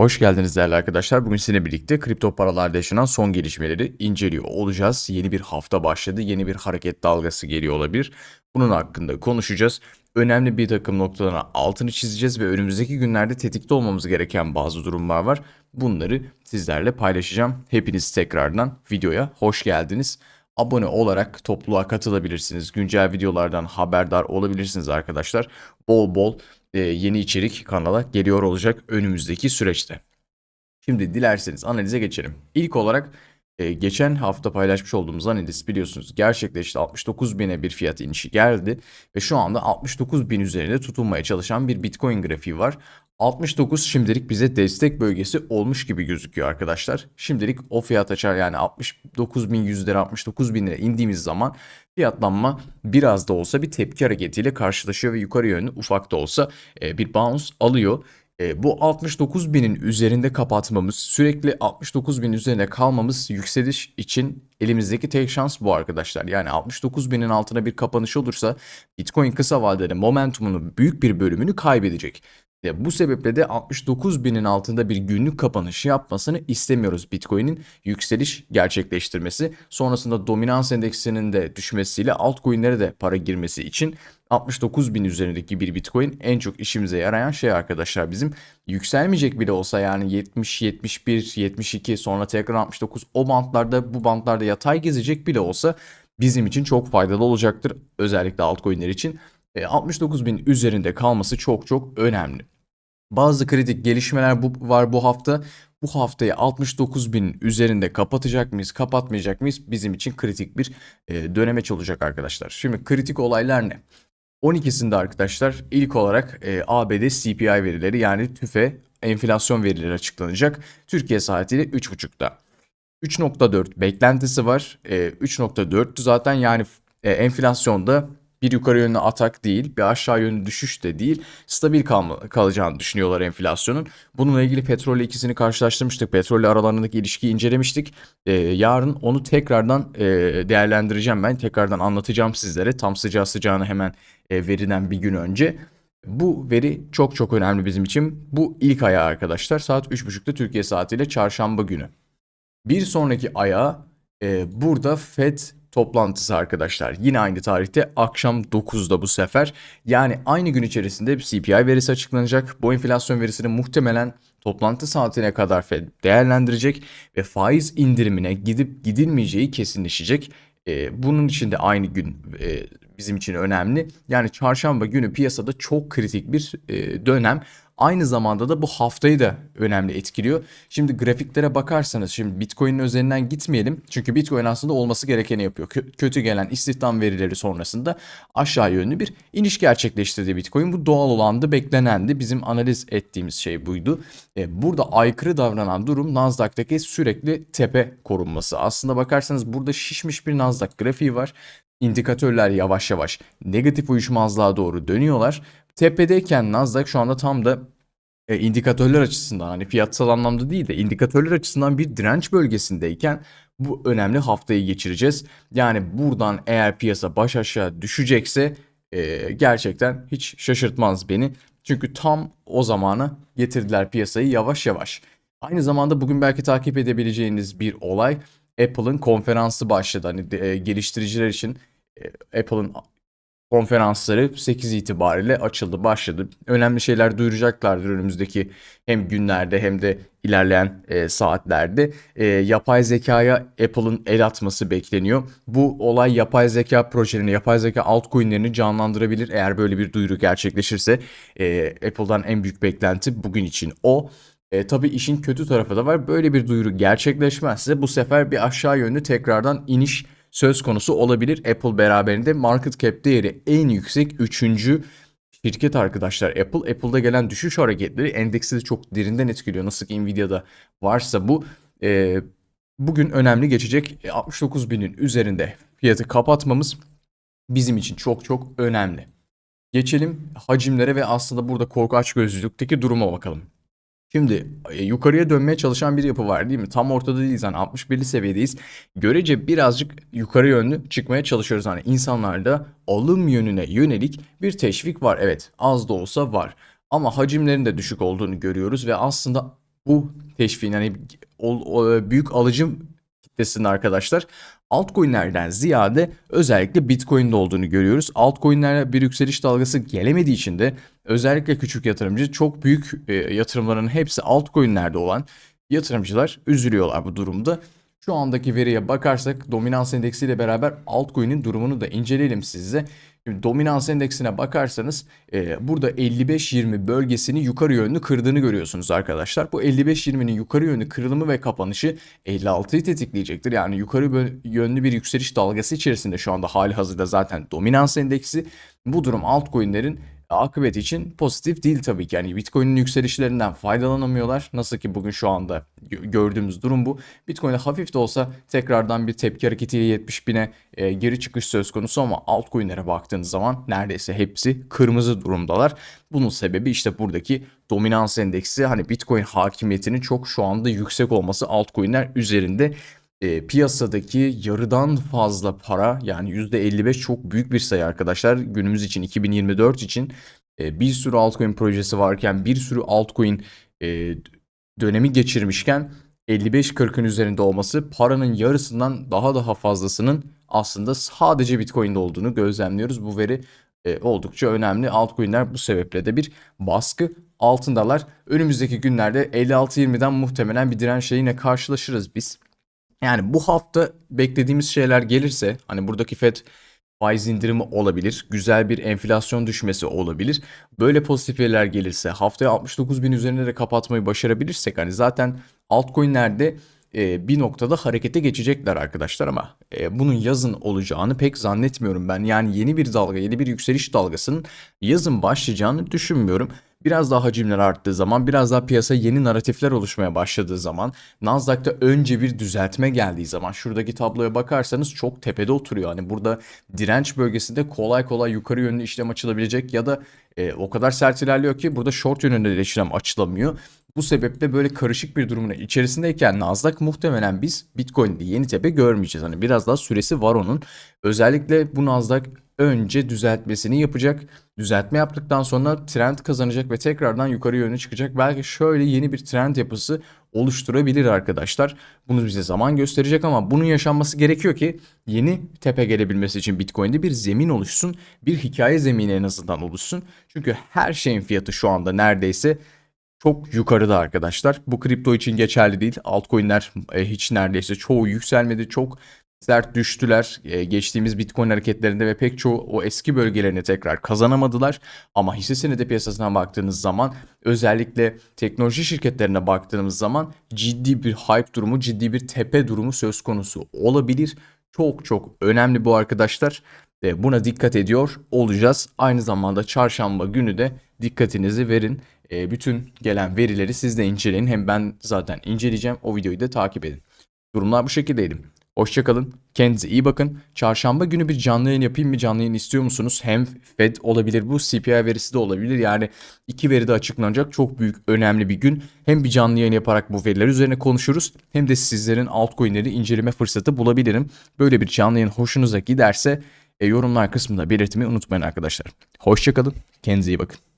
Hoş geldiniz değerli arkadaşlar. Bugün sizinle birlikte kripto paralarda yaşanan son gelişmeleri inceliyor olacağız. Yeni bir hafta başladı. Yeni bir hareket dalgası geliyor olabilir. Bunun hakkında konuşacağız. Önemli bir takım noktalara altını çizeceğiz ve önümüzdeki günlerde tetikte olmamız gereken bazı durumlar var. Bunları sizlerle paylaşacağım. Hepiniz tekrardan videoya hoş geldiniz. Abone olarak topluluğa katılabilirsiniz. Güncel videolardan haberdar olabilirsiniz arkadaşlar. Bol bol yeni içerik kanala geliyor olacak önümüzdeki süreçte. Şimdi dilerseniz analize geçelim. İlk olarak e, geçen hafta paylaşmış olduğumuz analiz biliyorsunuz gerçekleşti. 69 bine bir fiyat inişi geldi ve şu anda 69 bin üzerinde tutunmaya çalışan bir Bitcoin grafiği var. 69 şimdilik bize destek bölgesi olmuş gibi gözüküyor arkadaşlar. Şimdilik o fiyat açar yani 69 bin yüzlere 69 bin lira indiğimiz zaman fiyatlanma biraz da olsa bir tepki hareketiyle karşılaşıyor ve yukarı yönlü ufak da olsa e, bir bounce alıyor. E, bu 69 binin üzerinde kapatmamız, sürekli 69 bin üzerinde kalmamız yükseliş için elimizdeki tek şans bu arkadaşlar. Yani 69 binin altına bir kapanış olursa Bitcoin kısa vadede momentumunun büyük bir bölümünü kaybedecek. Ya bu sebeple de 69 binin altında bir günlük kapanış yapmasını istemiyoruz Bitcoin'in yükseliş gerçekleştirmesi. Sonrasında dominans endeksinin de düşmesiyle altcoin'lere de para girmesi için 69 bin üzerindeki bir Bitcoin en çok işimize yarayan şey arkadaşlar bizim. Yükselmeyecek bile olsa yani 70, 71, 72 sonra tekrar 69 o bantlarda bu bantlarda yatay gezecek bile olsa bizim için çok faydalı olacaktır. Özellikle altcoin'ler için. 69 bin üzerinde kalması çok çok önemli. Bazı kritik gelişmeler bu, var bu hafta. Bu haftayı 69 bin üzerinde kapatacak mıyız, kapatmayacak mıyız? Bizim için kritik bir e, dönemeç olacak arkadaşlar. Şimdi kritik olaylar ne? 12'sinde arkadaşlar ilk olarak e, ABD CPI verileri yani TÜFE enflasyon verileri açıklanacak. Türkiye saatiyle 3.30'da. 3.4 beklentisi var. E, 3.4'tü zaten yani e, enflasyonda bir yukarı yönlü atak değil, bir aşağı yönlü düşüş de değil, stabil kalma, kalacağını düşünüyorlar enflasyonun. Bununla ilgili petrolle ikisini karşılaştırmıştık. Petrolle aralarındaki ilişkiyi incelemiştik. Ee, yarın onu tekrardan e, değerlendireceğim ben. Tekrardan anlatacağım sizlere. Tam sıcağı sıcağına hemen e, veriden bir gün önce. Bu veri çok çok önemli bizim için. Bu ilk ayağı arkadaşlar. Saat 3.30'da Türkiye saatiyle çarşamba günü. Bir sonraki ayağı e, burada FED toplantısı arkadaşlar. Yine aynı tarihte akşam 9'da bu sefer. Yani aynı gün içerisinde CPI verisi açıklanacak. Bu enflasyon verisini muhtemelen toplantı saatine kadar Fed değerlendirecek ve faiz indirimine gidip gidilmeyeceği kesinleşecek. Ee, bunun için de aynı gün e, bizim için önemli. Yani çarşamba günü piyasada çok kritik bir e, dönem. Aynı zamanda da bu haftayı da önemli etkiliyor. Şimdi grafiklere bakarsanız şimdi Bitcoin'in üzerinden gitmeyelim. Çünkü Bitcoin aslında olması gerekeni yapıyor. Kö- kötü gelen istihdam verileri sonrasında aşağı yönlü bir iniş gerçekleştirdi Bitcoin. Bu doğal olandı, beklenendi. Bizim analiz ettiğimiz şey buydu. E, burada aykırı davranan durum Nasdaq'taki sürekli tepe korunması. Aslında bakarsanız burada şişmiş bir Nasdaq grafiği var. İndikatörler yavaş yavaş negatif uyuşmazlığa doğru dönüyorlar. Tepedeyken Nasdaq şu anda tam da e, indikatörler açısından hani fiyatsal anlamda değil de indikatörler açısından bir direnç bölgesindeyken bu önemli haftayı geçireceğiz. Yani buradan eğer piyasa baş aşağı düşecekse e, gerçekten hiç şaşırtmaz beni. Çünkü tam o zamana getirdiler piyasayı yavaş yavaş. Aynı zamanda bugün belki takip edebileceğiniz bir olay Apple'ın konferansı başladı. Hani e, geliştiriciler için Apple'ın konferansları 8 itibariyle açıldı, başladı. Önemli şeyler duyuracaklardır önümüzdeki hem günlerde hem de ilerleyen e, saatlerde. E, yapay zekaya Apple'ın el atması bekleniyor. Bu olay yapay zeka projelerini, yapay zeka altcoin'lerini canlandırabilir eğer böyle bir duyuru gerçekleşirse. E, Apple'dan en büyük beklenti bugün için o. E, tabii işin kötü tarafı da var. Böyle bir duyuru gerçekleşmezse bu sefer bir aşağı yönlü tekrardan iniş söz konusu olabilir. Apple beraberinde market cap değeri en yüksek 3. şirket arkadaşlar Apple. Apple'da gelen düşüş hareketleri endeksi de çok derinden etkiliyor. Nasıl ki Nvidia'da varsa bu. E, bugün önemli geçecek 69 e, binin üzerinde fiyatı kapatmamız bizim için çok çok önemli. Geçelim hacimlere ve aslında burada korku açgözlülükteki duruma bakalım. Şimdi e, yukarıya dönmeye çalışan bir yapı var değil mi? Tam ortada değiliz hani 61'li seviyedeyiz. Görece birazcık yukarı yönlü çıkmaya çalışıyoruz. Hani insanlarda alım yönüne yönelik bir teşvik var. Evet az da olsa var. Ama hacimlerin de düşük olduğunu görüyoruz ve aslında bu teşviğin ol- o- büyük alıcı kitlesinin arkadaşlar altcoin'lerden ziyade özellikle Bitcoin'de olduğunu görüyoruz. Altcoin'lere bir yükseliş dalgası gelemediği için de özellikle küçük yatırımcı çok büyük e, yatırımların hepsi altcoin'lerde olan yatırımcılar üzülüyorlar bu durumda. Şu andaki veriye bakarsak dominans endeksiyle beraber altcoin'in durumunu da inceleyelim sizle. Şimdi dominans endeksine bakarsanız e, burada 55-20 bölgesini yukarı yönlü kırdığını görüyorsunuz arkadaşlar. Bu 55-20'nin yukarı yönlü kırılımı ve kapanışı 56'yı tetikleyecektir. Yani yukarı yönlü bir yükseliş dalgası içerisinde şu anda hali hazırda zaten dominans endeksi. Bu durum altcoin'lerin akıbeti için pozitif değil tabii ki. Yani Bitcoin'in yükselişlerinden faydalanamıyorlar. Nasıl ki bugün şu anda gö- gördüğümüz durum bu. Bitcoin'e hafif de olsa tekrardan bir tepki hareketiyle 70 bine e, geri çıkış söz konusu ama altcoin'lere baktığınız zaman neredeyse hepsi kırmızı durumdalar. Bunun sebebi işte buradaki dominans endeksi hani Bitcoin hakimiyetinin çok şu anda yüksek olması altcoin'ler üzerinde e, piyasadaki yarıdan fazla para yani %55 çok büyük bir sayı arkadaşlar. Günümüz için 2024 için e, bir sürü altcoin projesi varken bir sürü altcoin e, dönemi geçirmişken 55-40'ın üzerinde olması paranın yarısından daha daha fazlasının aslında sadece Bitcoin'de olduğunu gözlemliyoruz. Bu veri e, oldukça önemli. Altcoin'ler bu sebeple de bir baskı altındalar. Önümüzdeki günlerde 56-20'den muhtemelen bir dirençle yine karşılaşırız biz. Yani bu hafta beklediğimiz şeyler gelirse hani buradaki FED faiz indirimi olabilir. Güzel bir enflasyon düşmesi olabilir. Böyle pozitif veriler gelirse haftaya 69 bin üzerinde de kapatmayı başarabilirsek hani zaten altcoin'lerde e, bir noktada harekete geçecekler arkadaşlar ama e, bunun yazın olacağını pek zannetmiyorum ben. Yani yeni bir dalga, yeni bir yükseliş dalgasının yazın başlayacağını düşünmüyorum. Biraz daha hacimler arttığı zaman, biraz daha piyasa yeni narratifler oluşmaya başladığı zaman, Nasdaq'ta önce bir düzeltme geldiği zaman şuradaki tabloya bakarsanız çok tepede oturuyor. Hani burada direnç bölgesinde kolay kolay yukarı yönlü işlem açılabilecek ya da e, o kadar sert ilerliyor ki burada short yönünde de işlem açılamıyor. Bu sebeple böyle karışık bir durumun içerisindeyken Nasdaq muhtemelen biz Bitcoin'de yeni tepe görmeyeceğiz. Hani biraz daha süresi var onun. Özellikle bu Nasdaq önce düzeltmesini yapacak. Düzeltme yaptıktan sonra trend kazanacak ve tekrardan yukarı yönlü çıkacak. Belki şöyle yeni bir trend yapısı oluşturabilir arkadaşlar. Bunu bize zaman gösterecek ama bunun yaşanması gerekiyor ki yeni tepe gelebilmesi için Bitcoin'de bir zemin oluşsun. Bir hikaye zemini en azından oluşsun. Çünkü her şeyin fiyatı şu anda neredeyse çok yukarıda arkadaşlar. Bu kripto için geçerli değil. Altcoin'ler e, hiç neredeyse çoğu yükselmedi. Çok sert düştüler. E, geçtiğimiz Bitcoin hareketlerinde ve pek çoğu o eski bölgelerini tekrar kazanamadılar. Ama hisse senedi piyasasına baktığınız zaman özellikle teknoloji şirketlerine baktığımız zaman ciddi bir hype durumu, ciddi bir tepe durumu söz konusu olabilir. Çok çok önemli bu arkadaşlar. E, Buna dikkat ediyor olacağız. Aynı zamanda çarşamba günü de dikkatinizi verin. E, Bütün gelen verileri siz de inceleyin. Hem ben zaten inceleyeceğim. O videoyu da takip edin. Durumlar bu şekildeydi. Hoşçakalın. Kendinize iyi bakın. Çarşamba günü bir canlı yayın yapayım mı? Canlı yayın istiyor musunuz? Hem Fed olabilir bu. CPI verisi de olabilir. Yani iki veri de açıklanacak. Çok büyük, önemli bir gün. Hem bir canlı yayın yaparak bu veriler üzerine konuşuruz. Hem de sizlerin altcoin'leri inceleme fırsatı bulabilirim. Böyle bir canlı yayın hoşunuza giderse e, yorumlar kısmında belirtmeyi unutmayın arkadaşlar. Hoşçakalın. Kendinize iyi bakın.